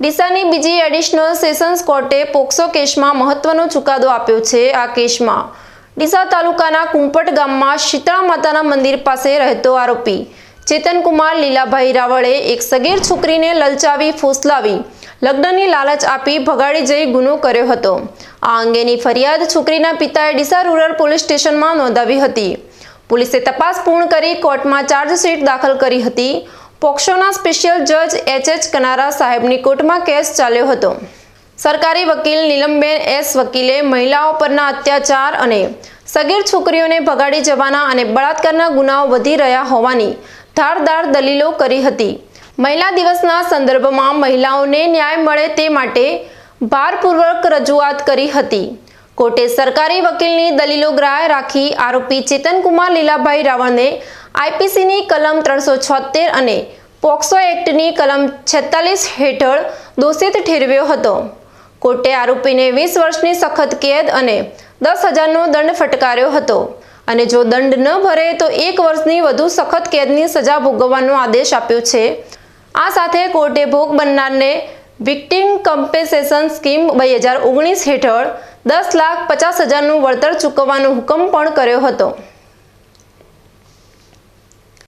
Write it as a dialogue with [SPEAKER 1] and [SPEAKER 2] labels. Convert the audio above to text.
[SPEAKER 1] ડીસાની બીજી additional sessions કોર્ટે POCSO કેસમાં મહત્વનો ચુકાદો આપ્યો છે આ કેસમાં. ડીસા તાલુકાના કુંપટ ગામમાં શીતળા માતાના મંદિર પાસે રહેતો આરોપી. ચેતનકુમાર લીલાભાઈ રાવળે એક સગીર છોકરીને લલચાવી ફોસલાવી, લગ્નની લાલચ આપી ભગાડી જઈ ગુનો કર્યો હતો. આ અંગેની ફરિયાદ છોકરીના પિતાએ ડીસા રૂરલ પોલીસ સ્ટેશનમાં નોંધાવી હતી. પોલીસે તપાસ પૂર્ણ કરી કોર્ટમાં ચાર્જશીટ દાખલ કરી હતી. પોક્સોના સ્પેશિયલ જજ એચ એચ કનારા સાહેબની કોર્ટમાં કેસ ચાલ્યો હતો. સરકારી વકીલ નીલમબેન એસ વકીલે મહિલાઓ પરના અત્યાચાર અને સગીર છોકરીઓને ભગાડી જવાના અને બળાત્કારના ગુનાઓ વધી રહ્યા હોવાની ધારદાર દલીલો કરી હતી. મહિલા દિવસના સંદર્ભમાં મહિલાઓને ન્યાય મળે તે માટે ભારપૂર્વક રજૂઆત કરી હતી. કોર્ટે સરકારી વકીલની દલીલો ગ્રાહ્ય રાખી આરોપી ચેતનકુમાર લીલાભાઈ રાવળને આઈપીસીની કલમ ત્રણસો છોતેર અને પોક્સો એક્ટની કલમ છેતાલીસ હેઠળ દોષિત ઠેરવ્યો હતો. કોર્ટે આરોપીને વીસ વર્ષની સખત કેદ અને દસ હજારનો દંડ ફટકાર્યો હતો. અને જો દંડ ન ભરે તો એક વર્ષની વધુ સખત કેદની સજા ભોગવવાનો આદેશ આપ્યો છે. આ સાથે કોર્ટે ભોગ બનનારને વિક્ટિમ કમ્પેસેશન સ્કીમ બે હજાર ઓગણીસ હેઠળ દસ લાખ પચાસ હજારનું વળતર ચૂકવવાનો હુકમ પણ કર્યો હતો.